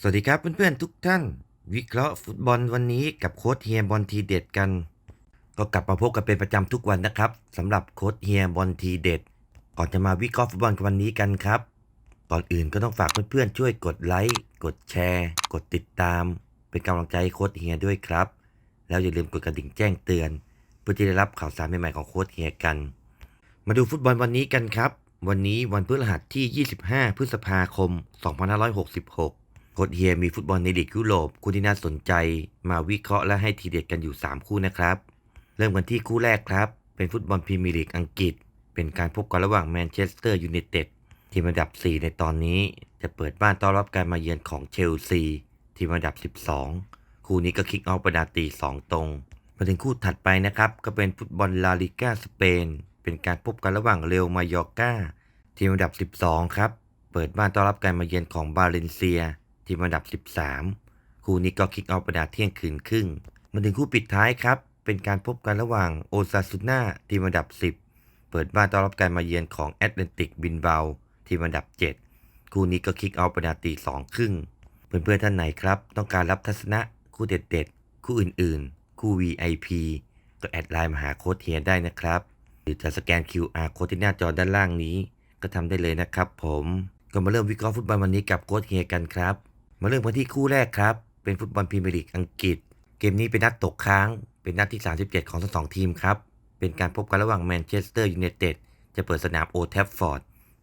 สวัสดีครับเพื่อนๆทุกท่าน วิเคราะห์ฟุตบอลวันนี้กับโค้ชเฮียบอลทีเด็ดกัน ก็กลับมาพบกันเป็นประจำทุกวันนะครับสำหรับโค้ชเฮียบอลทีเด็ด ก่อนจะมาวิเคราะห์ฟุตบอลวันนี้กันครับก่อนอื่นก็ต้องฝากเพื่อนๆช่วยกดไลค์กดแชร์ กดติดตาม เป็นกำลังใจให้โค้ชเฮียด้วยครับ แล้วอย่าลืมกดกระดิ่งแจ้งเตือน เพื่อจะได้รับข่าวสารใหม่ๆของโค้ชเฮียกัน มาดูฟุตบอลวันนี้กันครับ วันนี้วันพฤหัสที่ 25 พฤษภาคม 2566 โค้ชเฮียมีฟุตบอลในลีกยุโรปคู่ที่น่าสนใจ มาวิเคราะห์และให้ทีเด็ดกันอยู่ 3 คู่นะครับ เริ่มกันที่คู่แรกครับ เป็นฟุตบอลพรีเมียร์ลีกอังกฤษ เป็นการพบกันระหว่างแมนเชสเตอร์ยูไนเต็ดทีมอันดับ 4 ในตอนนี้ จะเปิดบ้านต้อนรับการมาเยือนของเชลซีทีมอันดับ 12 คู่นี้ก็คิกออฟประดาตี 2 ตรง มาถึงคู่ถัดไปนะครับ ก็เป็นฟุตบอลลาลิก้าสเปน เป็นการพบกันระหว่างเรอัลมายอร์กาทีมอันดับ 12 ครับ เปิดบ้านต้อนรับการมาเยือนของบาเลนเซีย ทีมอันดับ 13 คู่นี้ก็คิกออฟเวลาเที่ยงคืนครึ่ง มาถึงคู่ปิดท้ายครับ เป็นการพบกันระหว่างโอซาซูน่าทีมอันดับ 10 เปิดบ้านต้อนรับการมาเยือนของแอตแลนติกบินเบาทีมอันดับ 7 คู่นี้ก็คิกออฟเวลาตีสองครึ่งเพื่อนๆท่านไหนครับ ต้องการรับทัศนะคู่เด็ดๆ คู่อื่นๆ คู่ VIP ก็แอดไลน์มาหาโค้ดเฮียได้นะครับ หรือจะสแกน QR โค้ดที่หน้าจอด้านล่างนี้ ก็ทำได้เลยนะครับผม ก็มาเริ่มวิเคราะห์ฟุตบอลวันนี้กับโค้ชเฮียกันครับ มาเริ่มกันที่คู่แรกครับ เป็นฟุตบอลพรีเมียร์ลีกอังกฤษ เกมนี้เป็นนัดตกค้าง เป็นนัดที่ 37 ของทั้งสองทีมครับ เป็นการพบกันระหว่างแมนเชสเตอร์ยูไนเต็ดจะเปิดสนามโอแทฟฟอร์ด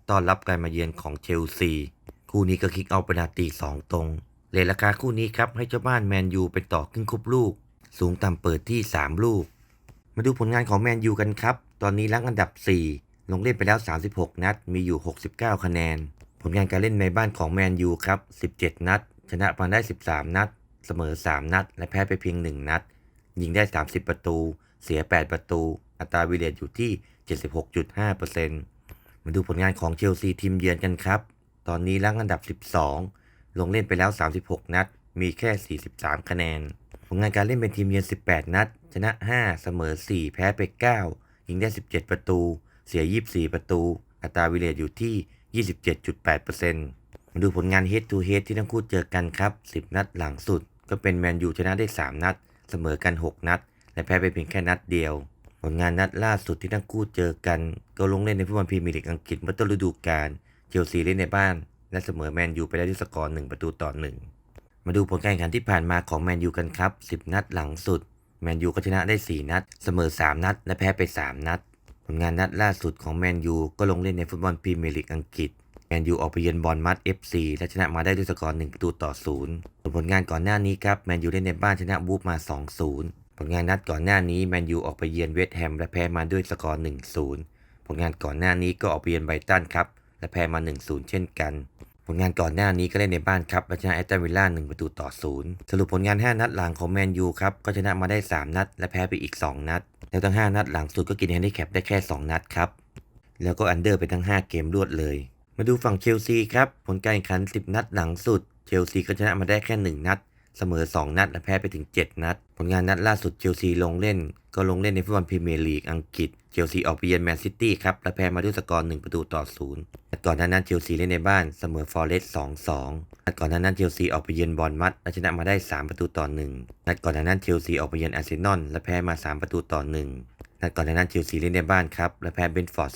ต้อนรับการมาเยือนของเชลซี คู่นี้ก็คิกเอาเป็นนาตีสองตรงเลทราคาคู่นี้ครับให้เจ้าบ้านแมนยูเป็นต่อครึ่งคุบลูก สูงต่ำเปิดที่ 3 ลูก มาดูผลงานของแมนยูกันครับ ตอนนี้ลังอันดับ 4 ลงเล่นไปแล้ว 36 นัด มีอยู่ 69 คะแนน ผลงานการเล่นในบ้านของแมนยูครับ 17 นัด ชนะมาได้ 13 นัด เสมอ 3 นัด และแพ้ไปเพียง 1 นัด ยิงได้ 30 ประตู เสีย 8 ประตู อัตราวิเลตอยู่ที่ 76.5%มาดูผลงานของเชลซีทีมเยือนกันครับ ตอนนี้ลังอันดับ 12 ลงเล่นไปแล้ว 36 นัด มีแค่ 43 คะแนน ผลงานการเล่นเป็นทีมเยือน 18 นัด ชนะ 5 เสมอ 4 แพ้ไป 9 ยิงได้ 17 ประตู เสีย 24 ประตู อัตราวิเลตอยู่ที่ 27.8%มาดูผลงาน Head to Head ที่ทั้งคู่เจอกันครับ 10 นัดหลังสุด ก็เป็นแมนยูชนะได้ 3 นัด เสมอกัน 6 นัด และแพ้ไปเพียงแค่นัดเดียว ผลงานนัดล่าสุดที่ทั้งคู่เจอกัน ก็ลงเล่นในฟุตบอลพรีเมียร์ลีกอังกฤษเมื่อต้นฤดูกาลเชลซีเล่นในบ้าน และเสมอแมนยูไปได้ด้วยสกอร์1ประตูต่อ 1 มาดูผลการแข่งขันที่ผ่านมาของแมนยูกันครับ 10 นัดหลังสุดแมนยูก็ชนะได้ 4 นัด เสมอ 3 นัด และแพ้ไป 3 นัด ผลงานนัดล่าสุดของแมนยูก็ลงเล่นในฟุตบอลพรีเมียร์ลีกอังกฤษ แมนยูออกไปเยือนบอลมัด FC และชนะมาได้ด้วยสกอร์1ประตูต่อ0ส่วนผลงานก่อนหน้านี้ครับแมนยูเล่นในบ้านชนะวูฟมา2-0 ผลงานนัดก่อนหน้านี้แมนยูออกไปเยือนเวสต์แฮมและแพ้มาด้วยสกอร์1-0 ผลงานก่อนหน้านี้ก็ออกไปเยือนไบรตันครับและแพ้มา 1-0 เช่นกันผลงานก่อนหน้านี้ก็เล่นในบ้านครับและชนะแอตตันวิลล่า1ประตูต่อ0สรุปผลงาน 5 นัดหลังของแมนยูครับก็ชนะมาได้ 3 นัด และแพ้ไปอีก 2 นัด แล้วทั้ง 5 นัดหลังสุดก็กินแฮนดิแคปได้แค่ 2 นัดครับ แล้วก็อันเดอร์ไปทั้ง 5 เกมรวดเลย มาดูฝั่งเชลซีครับ ผลการแข่งขัน 10 นัดหลังสุด เชลซีก็ชนะมาได้แค่ 1 นัด เสมอ 2 นัดและแพ้ไปถึง 7 นัด ผลงานนัดล่าสุดเชลซีลงเล่น ก็ลงเล่นในฟุตบอลพรีเมียร์ลีกอังกฤษ เชลซีออกไปเยือนแมนซิตี้ครับ และแพ้มาด้วยสกอร์1ประตูต่อ0และก่อนหน้านั้นเชลซีเล่นในบ้านเสมอฟอร์เรสต์2-2นัดก่อนหน้านั้นเชลซีออกไปเยือนบอลมัดและชนะมาได้ 3 ประตูต่อ1นัดก่อนหน้านั้นเชลซีออกไปเยือนอาร์เซนอลและแพ้มา 3 ประตูต่อ1นัดก่อนหน้านั้นเชลซีเล่นในบ้านครับและแพ้เบนฟอร์ด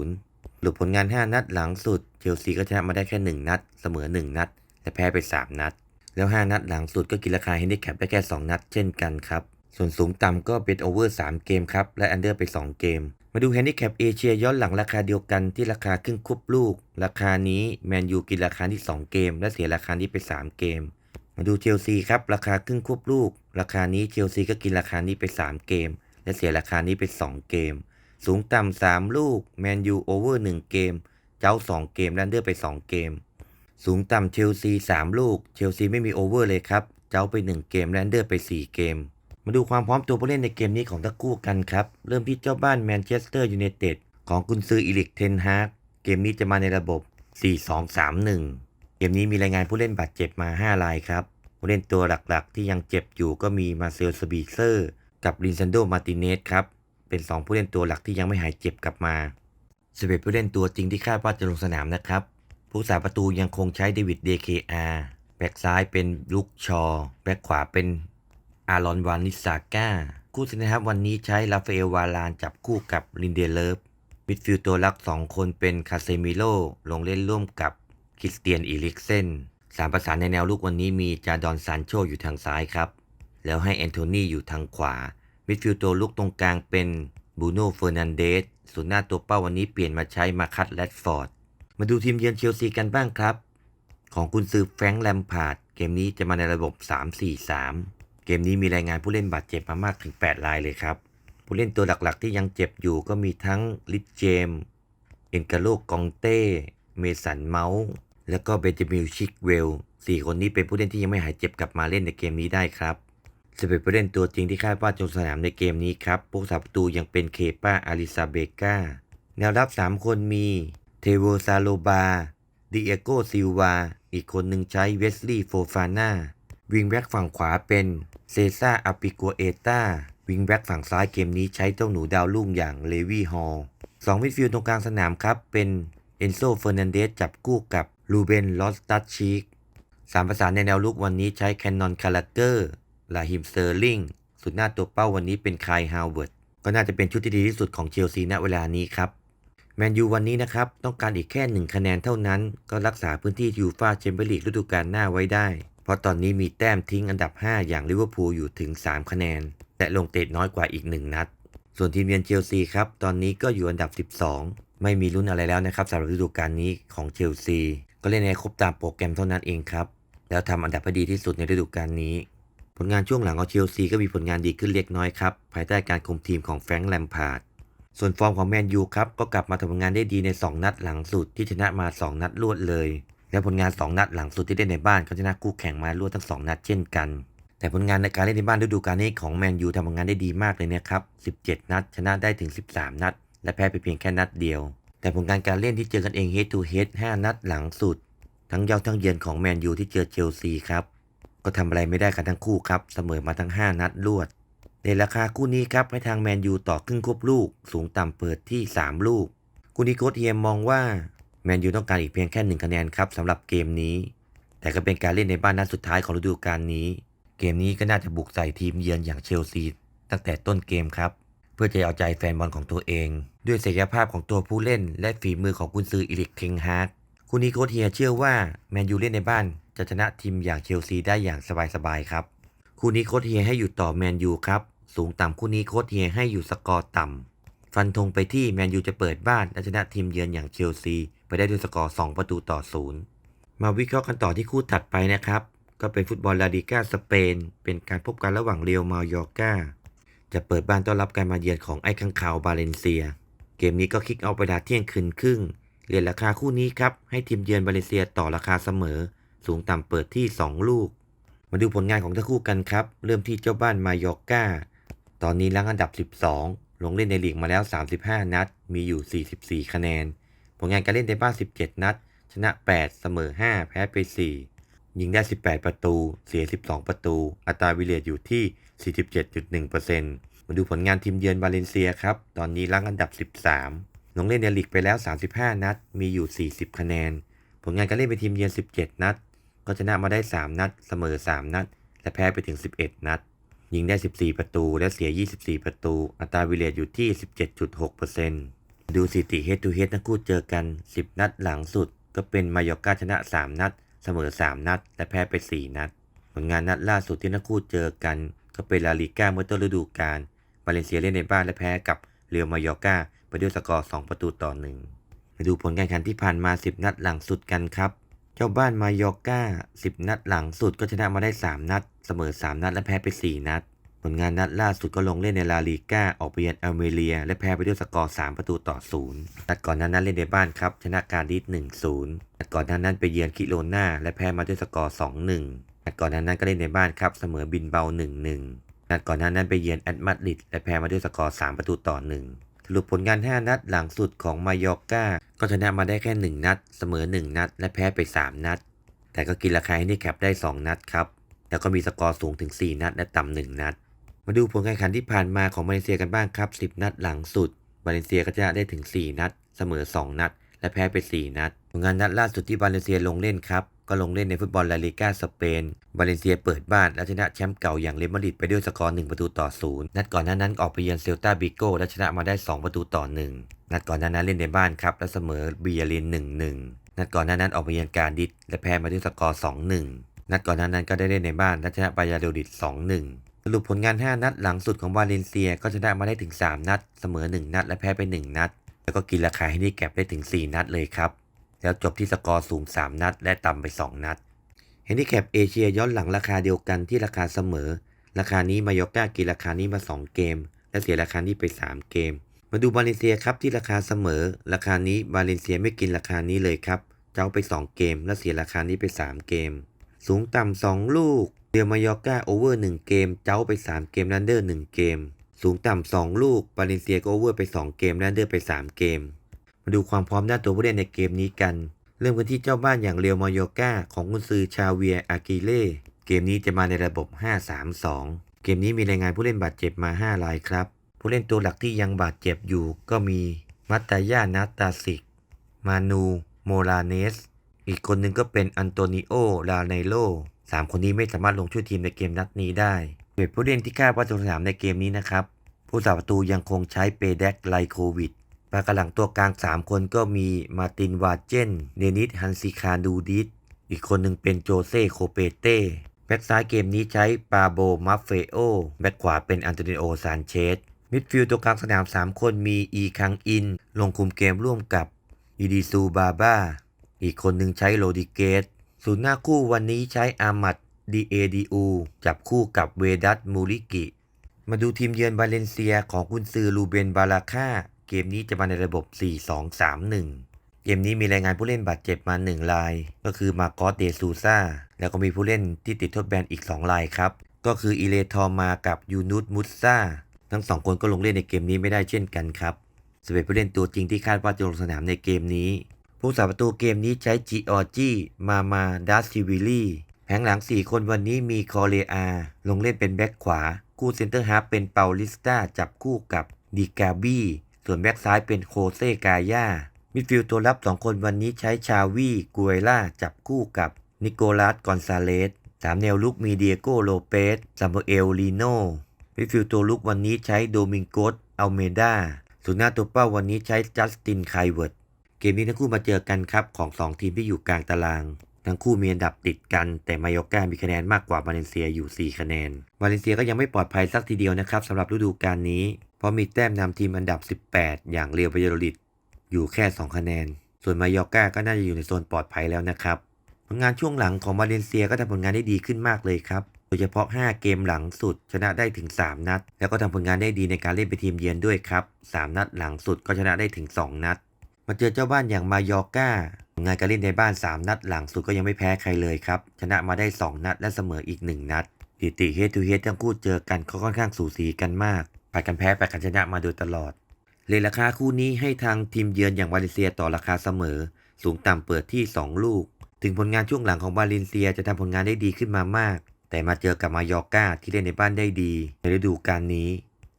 2-0หรือผลงาน 5 นัดหลังสุดเชลซีก็ชนะมาได้แค่ 1 นัด เสมอ 1 นัด และแพ้ไป 3 นัด แล้ว 5 นัดหลังสุดก็กินราคาเฮนดิแคปได้แค่ 2 นัดเช่นกันครับ ส่วนสูงต่ำก็เป็นโอเวอร์3เกมครับ และอันเดอร์ไป 2 เกม มาดูแฮนดิแคปเอเชียย้อนหลังราคาเดียวกันที่ราคาครึ่งคุบลูก ราคานี้แมนยูกินราคาที่ 2 เกม และเสียราคานี้ไป 3 เกม มาดูเชลซีครับราคาครึ่งคุบลูก ราคานี้เชลซีก็กินราคานี้ไป 3 เกม และเสียราคานี้ไป 2 เกม สูงต่ำ3ลูกแมนยูโอเวอร์1เกม เจ้า 2 เกมและอันเดอร์ไป 2 เกม สูงต่ำเชลซี3ลูกเชลซีไม่มีโอเวอร์เลยครับเจ้าไป 1 เกมและอันเดอร์ไป 4 เกม มาดูความพร้อมตัวผู้เล่นในเกมนี้ของทั้งคู่กันครับ เริ่มที่เจ้าบ้านแมนเชสเตอร์ยูไนเต็ดของกุนซืออีลิกเทนฮาร์กเกมนี้จะมาในระบบ 4-2-3-1 เกมนี้มีรายงานผู้เล่นบาดเจ็บมา 5 รายครับ ผู้เล่นตัวหลักๆ ที่ยังเจ็บอยู่ก็มีมาเซลสบีเซอร์กับลินซันโดมาติเนสครับ เป็น 2 ผู้เล่นตัวหลักที่ยังไม่หายเจ็บกลับมา11ผู้เล่นตัวจริงที่คาดว่าจะลงสนามนะครับผู้สาประตูยังคงใช้เดวิด DKR ไปบ็กซ้ายเป็นลุกชอ แบ็กขวาเป็น อารอนวานิสาก้า คู่สินะครับวันนี้ใช้ราฟาเอลวาลานจับคู่กับลินเดเลฟมิดฟิลด์ตัวรัก 2 คนเป็นคาเซมิโลลงเล่นร่วมกับคริสเตียนอีลิกเซนสามประสานในแนวลุกวันนี้มีจาดอนซานโชอยู่ทางซ้ายครับ แล้วให้แอนโทนีอยู่ทางขวา มิดฟิลด์ตัวลุกตรงกลางเป็นบูโน่เฟอร์นันเดสส่วนหน้าตัวเป้าวันนี้เปลี่ยนมาใช้มาคัตแรดฟอร์ด มาดูทีมเยือนเชลซีกันบ้างครับ ของกุนซือแฟรงค์แลมพาร์ดเกมนี้จะมาในระบบ 3-4-3 เกมนี้มีรายงานผู้เล่นบาดเจ็บมามากถึง 8 รายเลยครับ ผู้เล่นตัวหลักๆ ที่ยังเจ็บอยู่ก็มีทั้งลิทเจม เอ็นกาโลกองเต้ เมสันเมาส์ แล้วก็เบนจามิลชิกเวลสี่คนนี้เป็นผู้เล่นที่ยังไม่หายเจ็บกลับมาเล่นในเกมนี้ได้ครับจะเป็นผู้เล่นตัวจริงที่คาดว่าจะลงสนามในเกมนี้ครับผู้สาประตูยังเป็นเคป้าอาริซาเบกาแนวรับ 3 คนมี เทโวซาโลบาดิเอโกซิลวา อีกคนหนึ่งใช้เวสลีย์โฟฟาน่า วิงแบ็กฝั่งขวาเป็นเซซ่าอาปิโกเอตาวิงแบ็กฝั่งซ้ายเกมนี้ใช้เจ้าหนูดาวรุ่งอย่างเลวี่ฮอลสองมิดฟิลด์ตรงกลางสนามครับ เป็นเอนโซเฟอร์นันเดสจับคู่กับลูเบนลอสตัชชิกสามประสานในแนวลุกวันนี้ใช้แคนนอนคาราเกอร์ลาฮิมเซอร์ลิงสุดหน้าตัวเป้าวันนี้เป็นคายฮาวเวิร์ดก็น่าจะเป็นชุดที่ดีที่สุดของเชลซีณเวลานี้ครับแมนยูวันนี้นะครับ ต้องการอีกแค่หนึ่งคะแนนเท่านั้น ก็รักษาพื้นที่ยูฟาแชมเปี้ยนลีกฤดูกาลหน้าไว้ได้ เพราะตอนนี้มีแต้มทิ้งอันดับ 5 อย่างลิเวอร์พูลอยู่ถึง 3 คะแนน และลงเตะน้อยกว่าอีก 1 นัด ส่วนทีมเยือนเชลซีครับ ตอนนี้ก็อยู่อันดับ 12 ไม่มีลุ้นอะไรแล้วนะครับสำหรับฤดูกาลนี้ของเชลซี ก็เล่นในครบตามโปรแกรมเท่านั้นเองครับ แล้วทำอันดับให้ดีที่สุดในฤดูกาลนี้ ผลงานช่วงหลังของเชลซีก็มีผลงานดีขึ้นเล็กน้อยครับ ภายใต้การคุมทีมของแฟรงค์แลมพาร์ดส่วนฟอร์มของแมนยูครับก็กลับมาทำงานได้ดีใน 2 นัดหลังสุดที่ชนะมา 2 นัดรวดเลย และผลงาน 2 นัดหลังสุดที่เล่นในบ้านก็ชนะคู่แข่งมารวดทั้ง 2 นัดเช่นกัน แต่ผลงานในการเล่นในบ้านฤดูกาลนี้ของแมนยูทำผลงานได้ดีมากเลยนะครับ 17 นัด ชนะได้ถึง 13 นัด และแพ้ไปเพียงแค่นัดเดียว แต่ผลงานการเล่นที่เจอกันเอง head to head 5 นัดหลังสุด ทั้งเย้าทั้งเยือนของแมนยูที่เจอเชลซีครับก็ทำอะไรไม่ได้กันทั้งคู่ครับเสมอมาทั้ง 5 นัดรวดในราคาคู่นี้ครับให้ทางแมนยูต่อครึ่งควบลูก สูงต่ำเปิดที่ 3 ลูกคู่นี้โค้ชเฮียมมองว่า แมนยูต้องการอีกเพียงแค่หนึ่งคะแนนครับสำหรับเกมนี้ แต่ก็เป็นการเล่นในบ้านนัดสุดท้ายของฤดูกาลนี้ เกมนี้ก็น่าจะบุกใส่ทีมเยือนอย่างเชลซีตั้งแต่ต้นเกมครับ เพื่อจะเอาใจแฟนบอลของตัวเอง ด้วยศักยภาพของตัวผู้เล่น และฝีมือของกุนซืออิริกเทงฮากคู่นี้โคเฮียเชื่อว่าแมนยูเล่นในบ้านจะชนะทีมอย่างเชลซีได้อย่างสบายๆครับคู่นี้โคเฮียให้อยู่ต่อแมนยูครับสูงต่ำคู่นี้โคเฮียให้อยู่สกอร์ต่ำฟันธงไปที่แมนยูจะเปิดบ้านและชนะทีมเยือนอย่างเชลซี ไปได้ด้วยสกอร์ 2 ประตูต่อศูนย์มาวิเคราะห์กันต่อที่คู่ถัดไปนะครับ ก็เป็นฟุตบอลลาลิก้าสเปน เป็นการพบกันระหว่างเรียวมายอร์กาจะเปิดบ้านต้อนรับการมาเยือนของไอ้ข้างขาวบาเลนเซีย เกมนี้ก็คิกเอาเวลาเที่ยงคืนครึ่งเรียนราคาคู่นี้ครับให้ทีมเยือนบาเลนเซียต่อราคาเสมอ สูงต่ำเปิดที่ 2 ลูก มาดูผลงานของทั้งคู่กันครับ เริ่มที่เจ้าบ้านมายอร์กาตอนนี้รั้งอันดับ 12 ลงเล่นในลีกมาแล้ว 35 นัด มีอยู่ 44 คะแนน ลงานการเล่นในบ้าน17 นัด ชนะ 8 เสมอ 5 แพ้ไป 4 ยิงได้ 18 ประตู เสีย 12 ประตู อัตราวิเลตอยู่ที่ 47.1%มาดูผลงานทีมเยือนบาเลนเซียครับ ตอนนี้รั้งอันดับ 13 ลงเล่นในลีกไปแล้ว 35 นัด มีอยู่ 40 คะแนน ผลงานการเล่นเป็นทีมเยือน 17 นัด ก็ชนะมาได้ 3 นัด เสมอ 3 นัด และแพ้ไปถึง 11 นัด ยิงได้ 14 ประตู และเสีย 24 ประตู อัตราวิเลตอยู่ที่ 17.6% ดูสถิติ head to head ทั้งคู่เจอกัน 10 นัดหลังสุด ก็เป็นมายอกาชนะ 3 นัด เสมอ 3 นัด และแพ้ไป 4 นัด ผลงานนัดล่าสุดที่ทั้งคู่เจอกัน ก็เป็นลาลิก้าเมื่อต้นฤดูกาลบาเลนเซียเล่นในบ้านและแพ้กับเรียวมายอกาไปด้วยสกอร์ 2 ประตูต่อ 1 มาดูผลการแข่งขันที่ผ่านมา 10 นัดหลังสุดกันครับ เจ้าบ้านมายอกา10 นัดหลังสุดก็ชนะมาได้ 3 นัด เสมอ 3 นัด และแพ้ไป 4 นัด ผลงานนัดล่าสุดก็ลงเล่นในลาลีกาออกไปเยือนอัลเมเรีย และแพ้ไปด้วยสกอร์ 3 ประตูต่อ 0 นัดก่อนหนั้นนั้นเล่นในบ้านครับชนะการดิส1-0 นัดก่อนหนั้นนั้นไปเยือนคิโรนาและแพ้มาด้วยสกอร์ 2-1 นัดก่อนหนั้นนั้นก็เล่นในบ้านครับเสมอบินเบา 1-1 นัดก่อนหนั้นนั้นไปเยือนแอตมาดริดและแพ้มาด้วยสกอร์ 3 ประตูต่อ 1สรุปผลงาน 5 นัดหลังสุดของมายอร์กาก็ชนะมาได้แค่ 1 นัด เสมอ 1 นัด และแพ้ไป 3 นัด แต่ก็กินราคาให้นี่แคปได้ 2 นัดครับ แล้วก็มีสกอร์สูงถึง 4 นัด และต่ำ 1 นัด มาดูผลการแข่งขันที่ผ่านมาของมาเลเซียกันบ้างครับ 10 นัดหลังสุด มาเลเซียก็ชนะได้ถึง 4 นัด เสมอ 2 นัด และแพ้ไป 4 นัดผลงานนัดล่าสุดที่มาเลเซียลงเล่นครับ ก็ลงเล่นในฟุตบอลลาลิกาสเปนบาเลเซียเปิดบ้านและชนะแชมป์เก่าอย่างเรอัลมาดริดไปด้วยสกอร์1ประตูต่อ 0 นัดก่อนหน้านั้นออกไปเยือนเซลตาบิโก้และชนะมาได้ 2 ประตูต่อ 1 นัดก่อนหน้านั้นเล่นในบ้านครับและเสมอบียาริน 1-1 นัดก่อนหน้านั้นออกไปเยือนการดิสและแพ้มาด้วยสกอร์ 2-1 นัดก่อนหน้านั้นก็ได้เล่นในบ้านและชนะบายาโดดิด 2-1 สรุปผลงาน 5 นัดหลังสุดของวาเลนเซียก็ชนะมาได้ถึง 3 นัด เสมอ 1 นัด และแพ้ไป 1 นัด แล้วก็กินราคาให้นี่แก็บได้ถึง 4 นัดเลยครับ แล้วจบที่สกอร์สูง 3 นัด และต่ำไป 2 นัดเฮนดิแคปเอเชียย้อนหลังราคาเดียวกันที่ราคาเสมอ ราคานี้มายอร์ก้ากินราคานี้มา 2 เกม และเสียราคานี้ไป 3 เกม มาดูบาเลนเซียครับที่ราคาเสมอ ราคานี้บาเลนเซียไม่กินราคานี้เลยครับเจ้าไป 2 เกม และเสียราคานี้ไป 3 เกม สูงต่ำ2ลูก เดียวมายอร์ก้าโอเวอร์ 1 เกม เจ้าไป 3 เกมแลนเดอร์ 1 เกม สูงต่ำ 2 ลูกบาเลนเซียก็โอเวอร์ไป 2 เกมแลนเดอร์ไป 3 เกม มาดูความพร้อมด้านตัวผู้เล่นในเกมนี้กัน เริ่มกันที่เจ้าบ้านอย่างเรียวมายอร์ก้าของกุนซือชาเวียอากิเล่เกมนี้จะมาในระบบ 5-3-2 เกมนี้มีรายงานผู้เล่นบาดเจ็บมา 5 รายครับ ผู้เล่นตัวหลักที่ยังบาดเจ็บอยู่ก็มีมัตตายานาตาสิก มานู โมราเนส อีกคนหนึ่งก็เป็นอันโตนิโอลาเนโล สามคนนี้ไม่สามารถลงช่วยทีมในเกมนัดนี้ได้เปิดผู้เล่นที่คาดว่าจะลงสนามในเกมนี้นะครับ ผู้สาประตูยังคงใช้เปเด็กไลโควิดปากหลังตัวกลาง 3 คนก็มีมาตินวาเจนเดนิสฮันซิคาดูดิส อีกคนหนึ่งเป็นโจเซ่โคเปเต้แบ็กซ้ายเกมนี้ใช้ปาโบมัฟเฟโอ แบ็กขวาเป็นอันโตนิโอซานเชส มิดฟิลด์ตัวกลางสนาม 3 คนมีอีคังอิน ลงคุมเกมร่วมกับอีดีซูบาบ้า อีกคนหนึ่งใช้โรดิเกส ศูนย์หน้าคู่วันนี้ใช้อามัดดีเอดีอูจับคู่กับเวดัตมูริกิ มาดูทีมเยือนบาเลนเซียของกุนซือลูเบนบาลาค่า เกมนี้จะมาในระบบ 4-2-3-1 เกมนี้มีรายงานผู้เล่นบาดเจ็บมา 1 ราย ก็คือมาโกอสเดซูซาแล้วก็มีผู้เล่นที่ติดโทษแบนอีก 2 รายครับ ก็คืออิเลทอมากับยูนุสมุสซาทั้งสองคนก็ลงเล่นในเกมนี้ไม่ได้เช่นกันครับสเปนผู้เล่นตัวจริงที่คาดว่าจะลงสนามในเกมนี้ ผู้สาประตูเกมนี้ใช้จิออจีมามาดัสซิวิลี่แผงหลัง 4 คนวันนี้มีคอเรอา ลงเล่นเป็นแบ็คขวา คู่เซนเตอร์ฮาร์ฟเป็นเปาลิสตาจับคู่กับดิกาบี้ส่วนแบ็คซ้ายเป็นโคเซกาย่ามิดฟิลด์ตัวรับ 2 คนวันนี้ใช้ชาวีกุเอล่าจับคู่กับนิโคลัสกอนซาเลสสามแนวลุกมีเดียโกโลเปสซามูเอลลีโนมิดฟิลด์ตัวลุกวันนี้ใช้โดมิงโกสอัลเมดาศูนหน้าตัวเป้าวันนี้ใช้จัสตินไคเวิร์ด เกมนี้ทั้งคู่มาเจอกันครับของ 2 ทีมที่อยู่กลางตาราง ทั้งคู่มีอันดับติดกัน แต่มายอร์ก้ามีคะแนนมากกว่าบาเลนเซียอยู่ 4 คะแนนบาเลนเซียก็ยังไม่ปลอดภัยสักทีเดียวนะครับสำหรับฤดูกาลนี้ เพราะมีแต้มนำทีมอันดับ 18 อย่างเรียวบายโรลิดอยู่แค่ 2 คะแนน ส่วนมายอร์ก้าก็น่าจะอยู่ในโซนปลอดภัยแล้วนะครับผลงานช่วงหลังของบาเลนเซียก็ทำผลงานได้ดีขึ้นมากเลยครับโดยเฉพาะ 5 เกมหลังสุด ชนะได้ถึง 3 นัด แล้วก็ทำผลงานได้ดีในการเล่นเป็นทีมเยือนด้วยครับ 3 นัดหลังสุดก็ชนะได้ถึง 2 นัด มาเจอเจ้าบ้านอย่างมายอก้าผลงานการเล่นในบ้าน 3 นัดหลังสุดก็ยังไม่แพ้ใครเลยครับ ชนะมาได้ 2 นัดและเสมออีก 1 นัดสถิติเฮดทูเฮดทั้งคู่เจอกันก็ค่อนข้างสูสีกันมากปัดกันแพ้ปัดกันชนะมาโดยตลอด เลยราคาคู่นี้ให้ทางทีมเยือนอย่างบาเลเซียต่อราคาเสมอ สูงต่ำเปิดที่ 2 ลูก ถึงผลงานช่วงหลังของบาเลเซียจะทำผลงานได้ดีขึ้นมามาก แต่มาเจอกับมายอก้าที่เล่นในบ้านได้ดี ในฤดูกาลนี้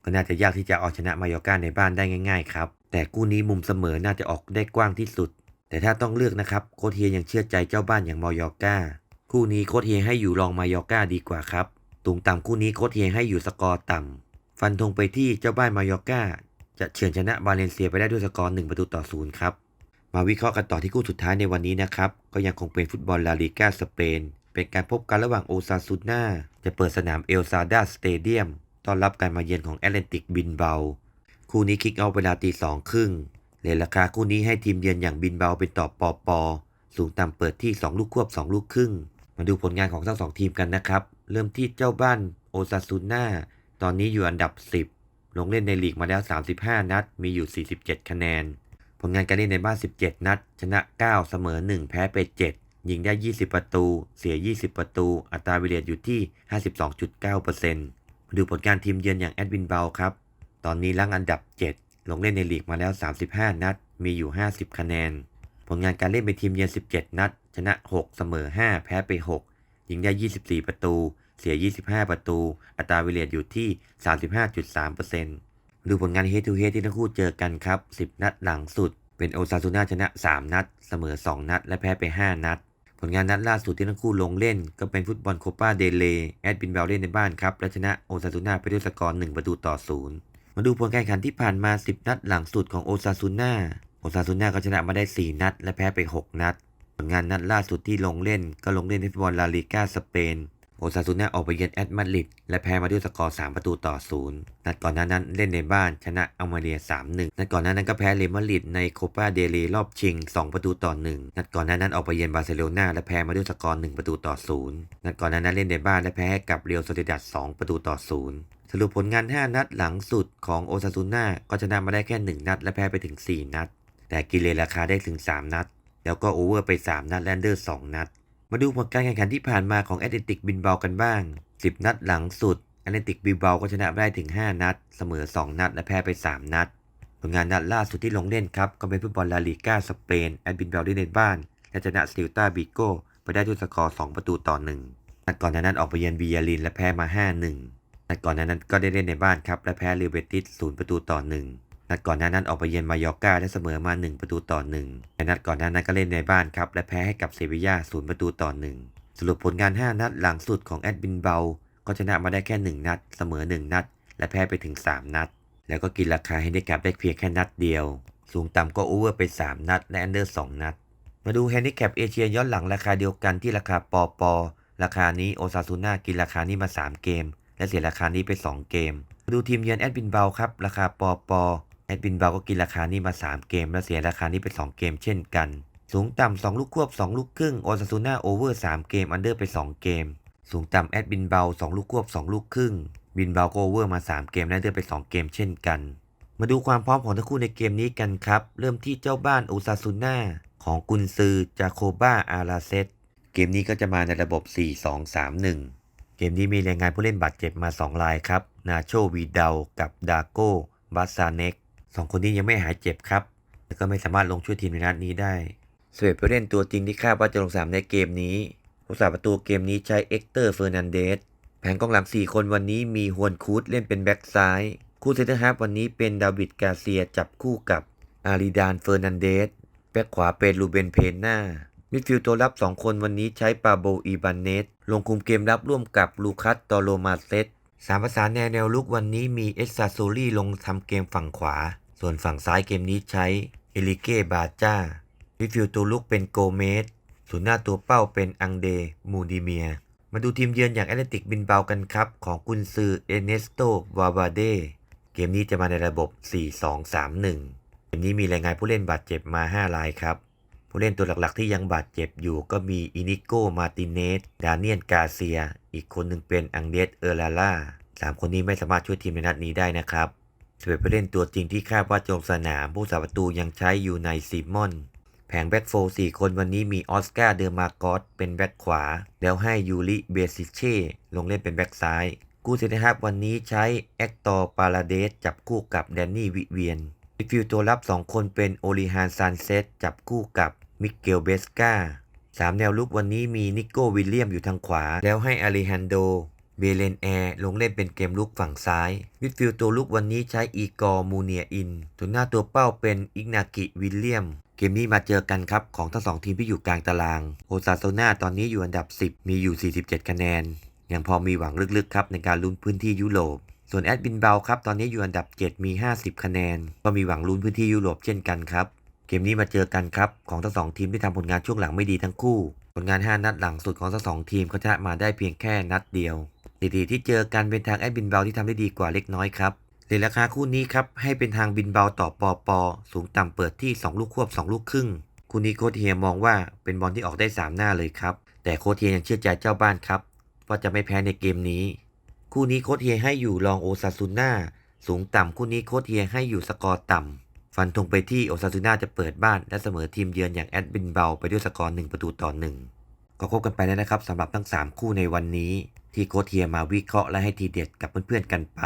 ก็น่าจะยากที่จะเอาชนะมายอก้าในบ้านได้ง่าย ๆ ครับ แต่คู่นี้มุมเสมอน่าจะออกได้กว้างที่สุด แต่ถ้าต้องเลือกนะครับโคเฮียยังเชื่อใจเจ้าบ้านอย่างมายอร์ก้า คู่นี้โคเฮียให้อยู่รองมายอร์ก้าดีกว่าครับตุงต่ำคู่นี้โคเฮียให้อยู่สกอร์ต่ำฟันธงไปที่เจ้าบ้านมายอร์ก้า จะเฉือนชนะบาเลนเซียไปได้ด้วยสกอร์1ประตูต่อศูนย์ครับมาวิเคราะห์กันต่อที่คู่สุดท้ายในวันนี้นะครับ ก็ยังคงเป็นฟุตบอลลาลิก้าสเปน เป็นการพบกันระหว่างโอซาซูน่าจะเปิดสนามเอลซาดาสเตเดียมต้อนรับการมาเยือนของแอตแลนติกบินเบา คู่นี้คิกเอาเวลาตีสองครึ่งเลทราคาคู่นี้ให้ทีมเยือนอย่างบินเบาเป็นต่อปอปอสูงต่ำเปิดที่ 2 ลูกควบ 2 ลูกครึ่ง มาดูผลงานของทั้งสองทีมกันนะครับ เริ่มที่เจ้าบ้านโอซาซูน่าตอนนี้อยู่อันดับ 10 ลงเล่นในลีกมาแล้ว 35 นัด มีอยู่ 47 คะแนน ผลงานการเล่นในบ้าน 17 นัด ชนะ 9 เสมอ 1 แพ้ไป 7 ยิงได้ 20 ประตู เสีย 20 ประตู อัตราวิเลตอยู่ที่ 52.9%มาดูผลการทีมเยือนอย่างแอดวินเบลครับ ตอนนี้ลังอันดับ 7 ลงเล่นในลีกมาแล้ว 35 นัด มีอยู่ 50 คะแนน ผลงานการเล่นเป็นทีมเยือน 17 นัด ชนะ 6 เสมอ 5 แพ้ไป 6 ยิงได้ 24 ประตู เสีย 25 ประตู อัตราวิเลตอยู่ที่ 35.3%ดูผลงานเฮ d ทูเฮ d ที่ทั้งคู่เจอกันครับ 10 นัดหลังสุด เป็นโอซาซูน่าชนะ 3 นัด เสมอ 2 นัด และแพ้ไป 5 นัดผลงานนัดล่าสุดที่ทั้งคู่ลงเล่น ก็เป็นฟุตบอลโคปาเดเลแอดบินเบลเล่นในบ้านครับ และชนะโอซาซูน่าไปด้วยสกอร์1ประตูต่อศูนย์ มาดูผลการแข่งขันที่ผ่านมา 10 นัดหลังสุดของโอซาซูน่า โอซาซูน่าก็ชนะมาได้ 4 นัด และแพ้ไป 6 นัด ผลงานนัดล่าสุดที่ลงเล่นก็ลงเล่นในฟุตบอลลาลิก้าสเปน ซาซูน่าออกไปเยือนแอตมาดริดและแพ้มาด้วยสกอร์ 3 ประตูต่อศูนย์นัดก่อนหน้านั้นเล่นในบ้านชนะอัลมาเรีย 3-1 นัดก่อนหน้านั้นก็แพ้เรอัลมาดริดในโคปาเดเลรอบชิง 2 ประตูต่อ 1 นัดก่อนหน้านั้นออกไปเยือนบาร์เซโลนาและแพ้มาด้วยสกอร์ 1 ประตูต่อศูนย์นัดก่อนหน้านั้นเล่นในบ้านและแพ้ให้กับเรียวโซเดดัด2ประตูต่อศูนย์สรุปผลงาน 5 นัดหลังสุดของโอซาซูน่าก็ชนะมาได้แค่ 1 นัด และแพ้ไปถึง 4 นัด แต่กิเลราคาได้ถึง 3 นัด แล้วก็โอเวอร์ไป 3 นัดแลนเดอร์ 2 นัด มาดูผลการแข่งขันที่ผ่านมาของแอตเลติกบินเบากันบ้าง 10 นัดหลังสุดแอตเลติกบินเบาก็ชนะได้ถึง 5 นัด เสมอ 2 นัด และแพ้ไป 3 นัด ผลงานนัดล่าสุดที่ลงเล่นครับ ก็เป็นฟุตบอลลาลิก้าสเปน แอตบินเบลได้ในบ้าน และชนะซิลตาบิโก้ไปได้ด้วยสกอร์ 2 ประตูต่อ 1 นัดก่อนนั้นออกไปเยือนบียาลินและแพ้มา 5-1 นัดก่อนนั้นก็ได้เล่นในบ้านครับและแพ้ลิเบติส0ประตูต่อ 1 นัดก่อนหน้านั้นออกไปเยือนมายอร์กาและเสมอมา 1 ประตูต่อ1และนัดก่อนหน้านั้นก็เล่นในบ้านครับ และแพ้ให้กับเซบีย่า0ประตูต่อ 1 สรุปผลงาน 5 นัดหลังสุดของแอดบินเบาก็ชนะมาได้แค่ 1 นัด เสมอ 1 นัด และแพ้ไปถึง 3 นัด แล้วก็กินราคาให้ได้กับได้เพียงแค่นัดเดียว สูงต่ำก็โอเวอร์ไป 3 นัด และอันเดอร์ 2 นัด มาดูแฮนดิแคปเอเชียย้อนหลังราคาเดียวกันที่ราคาปอปอราคานี้โอซาซูน่ากินราคานี้มา 3 เกม และเสียราคานี้ไป 2 เกมมาดูทีมเยือนแอดบินเบาครับราคาปอปอ แอดบินเบาก็กินราคานี้มา 3 เกม และเสียราคานี้ไป 2 เกมเช่นกัน สูงต่ำ2ลูกควบ 2 ลูกครึ่งโอซาซูน่าโอเวอร์ 3 เกม อันเดอร์ไป 2 เกม สูงต่ำแอดบินเบา2ลูกควบ 2 ลูกครึ่ง บินเบาก็โอเวอร์มา 3 เกมและอันเดอร์ไป 2 เกมเช่นกัน มาดูความพร้อมของทั้งคู่ในเกมนี้กันครับ เริ่มที่เจ้าบ้านโอซาซูน่าของกุนซือจาโคบ้าอาราเซตเกมนี้ก็จะมาในระบบ 4-2-3-1 เกมนี้มีรายงานผู้เล่นบาดเจ็บมา 2 รายครับ นาโชวีเดากับดาโกบาซาเน็ก สองคนนี้ยังไม่หายเจ็บครับและก็ไม่สามารถลงช่วยทีมในนัดนี้ได้สเวตผู้เล่นตัวจริงที่คาดว่าจะลงสนามในเกมนี้ผู้สาประตูเกมนี้ใช้เอ็กเตอร์เฟอร์นันเดสแผงกองหลัง 4 คนวันนี้มีฮวนคูดเล่นเป็นแบ็กซ้าย คู่เซนเตอร์ฮาฟวันนี้เป็นดาวิดกาเซียจับคู่กับอาริดานเฟอร์นันเดสแบ็กขวาเป็นลูเบนเพนนามิดฟิลด์ตัวรับ 2 คนวันนี้ใช้ปาโบอีบานเนสลงคุมเกมรับร่วมกับลูคัสตอโลมาเซตสามประสานแนวแนวลุกวันนี้มีเอสซาโซลี่ลงทำเกมฝั่งขวา ส่วนฝั่งซ้ายเกมนี้ใช้เอลิเก้บาจ้ามิฟิลตัวลุกเป็นโกเมสส่วนหน้าตัวเป้าเป็นอังเดมูดิเมีย มาดูทีมเยือนอย่างแอตเลติกบินเบากันครับ ของกุนซือเอเนสโตวาบาเดเกมนี้จะมาในระบบ 4-2-3-1 เกมนี้มีรายงานผู้เล่นบาดเจ็บมา 5 รายครับ ผู้เล่นตัวหลักๆที่ยังบาดเจ็บอยู่ก็มีอินิโกมาติเนส ดาเนียนกาเซีย อีกคนหนึ่งเป็นอังเดสเออร์ลาล่าสามคนนี้ไม่สามารถช่วยทีมในนัดนี้ได้นะครับ สเปนผู้เล่นตัวจริงที่คาดว่าจะลงสนาม ผู้สาประตูยังใช้อยู่ในซิมอน แผงแบ็กโฟร์สี่คนวันนี้มีออสการ์เดอร์มาโกสเป็นแบ็กขวา แล้วให้ยูริเบซิเช่ลงเล่นเป็นแบ็กซ้าย กู้เซนฮาฟวันนี้ใช้แอคตอร์ปาลาเดสจับคู่กับแดนนี่วิเวียนมิดฟิลด์ตัวรับ 2 คนเป็นโอลิฮานซานเซตจับคู่กับมิเกลเบสกาสามแนวลุกวันนี้มีนิโก้วิลเลียมอยู่ทางขวา แล้วให้อาริฮันโด เบเลนแอร์ลงเล่นเป็นเกมลุกฝั่งซ้าย มิดฟิลด์ตัวลุกวันนี้ใช้อีกอร์มูเนียอินส่วนหน้าตัวเป้าเป็นอิกนากิวิลเลียม เกมนี้มาเจอกันครับของทั้งสองทีมที่อยู่กลางตารางโอซาโซนาตอนนี้อยู่อันดับ 10 มีอยู่ 47 คะแนน ยังพอมีหวังลึกๆครับในการลุ้นพื้นที่ยุโรป ส่วนแอดบินเบลครับตอนนี้อยู่อันดับ 7 มี 50 คะแนน ก็มีหวังลุ้นพื้นที่ยุโรปเช่นกันครับ เกมนี้มาเจอกันครับของทั้งสองทีมที่ทำผลงานช่วงหลังไม่ดีทั้งคู่ ผลงาน 5 นัดหลังสุดของทั้งสองทีมก็ชนะมาได้เพียงแค่นัดเดียว สถิติที่เจอกันเป็นทางแอดบินเบลที่ทำได้ดีกว่าเล็กน้อยครับเหรียญราคาคู่นี้ครับให้เป็นทางบินเบลต่อปอปอสูงต่ำเปิดที่ 2 ลูกควบ 2 ลูกครึ่งคู่นี้โคเฮียมองว่าเป็นบอลที่ออกได้ 3 หน้าเลยครับ แต่โคเฮียยังเชื่อใจเจ้าบ้านครับว่าจะไม่แพ้ในเกมนี้ คู่นี้โคเฮียให้อยู่รองโอซาซูน่าสูงต่ำคู่นี้โคเฮียให้อยู่สกอร์ต่ำฟันธงไปที่โอซาซูน่าจะเปิดบ้านและเสมอทีมเยือนอย่างแอดบินเบลไปด้วยสกอร์1ประตูต่อ1 ก็ครบกันไปแล้วนะครับสำหรับทั้ง 3 คู่ในวันนี้ ที่โค้ชเฮียมาวิเคราะห์และให้ทีเด็ดกับเพื่อนๆกันไป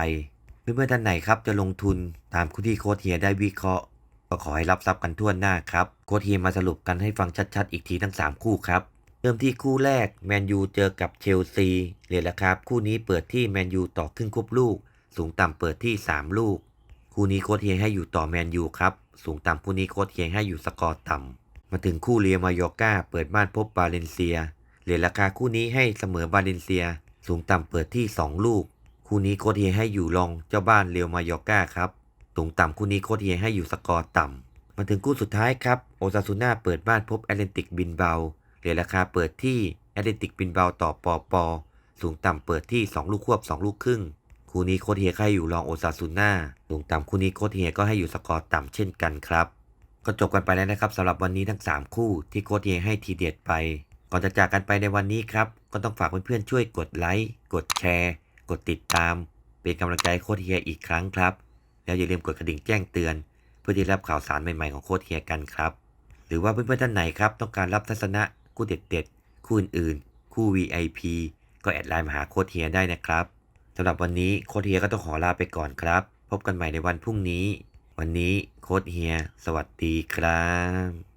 เพื่อนๆท่านไหนครับจะลงทุนตามคู่ที่โค้ชเฮียได้วิเคราะห์ ก็ขอให้รับทรัพย์กันทั่วหน้าครับโค้ชเฮียมาสรุปกันให้ฟังชัดๆ อีกทีทั้ง 3 คู่ครับเริ่มที่คู่แรกแมนยูเจอกับเชลซีเรียญราคาคู่นี้เปิดที่แมนยูต่อครึ่งควบลูก สูงต่ำเปิดที่ 3 ลูก คู่นี้โคเฮียให้อยู่ต่อแมนยูครับ สูงต่ำคู่นี้โคเฮียให้อยู่สกอร์ต่ำ มาถึงคู่เรียมายอกาเปิดบ้านพบบาเลนเซีย เหรียญราคาคู่นี้ให้เสมอบาเลนเซีย สูงต่ำเปิดที่ 2 ลูก คู่นี้โคตรเฮียให้อยู่รองเจ้าบ้านเรียวมายอกาครับ สูงต่ำคู่นี้โคตรเฮียให้อยู่สกอร์ต่ำ มาถึงคู่สุดท้ายครับ โอซาซูน่าเปิดบ้านพบแอตเลนติกบินเบา เหรียญราคาเปิดที่แอตเลนติกบินเบาต่อปอปอสูงต่ำเปิดที่ 2 ลูกควบ 2 ลูกครึ่ง คู่นี้โคตรเฮียให้อยู่รองโอซาซูน่า สูงต่ำคู่นี้โคตรเฮียก็ให้อยู่สกอร์ต่ำเช่นกันครับ ก็จบกันไปแล้วนะครับสำหรับวันนี้ทั้ง 3 คู่ที่โค้ชเฮให้ทีเด็ดไป ก่อนจะจากกันไปในวันนี้ครับ ก็ต้องฝากเพื่อนๆช่วยกดไลค์กดแชร์ กดติดตาม เป็นกำลังใจโค้ชเฮียอีกครั้งครับ แล้วอย่าลืมกดกระดิ่งแจ้งเตือน เพื่อที่รับข่าวสารใหม่ๆของโค้ชเฮียกันครับ หรือว่าเพื่อนๆท่านไหนครับต้องการรับทัศนะคู่เด็ดๆคู่อื่นๆคู่ VIP ก็แอดไลน์มาหาโค้ชเฮียได้นะครับสำหรับวันนี้โค้ชเฮียก็ต้องขอลาไปก่อนครับ พบกันใหม่ในวันพรุ่งนี้ วันนี้โค้ดเฮีย สวัสดีครับ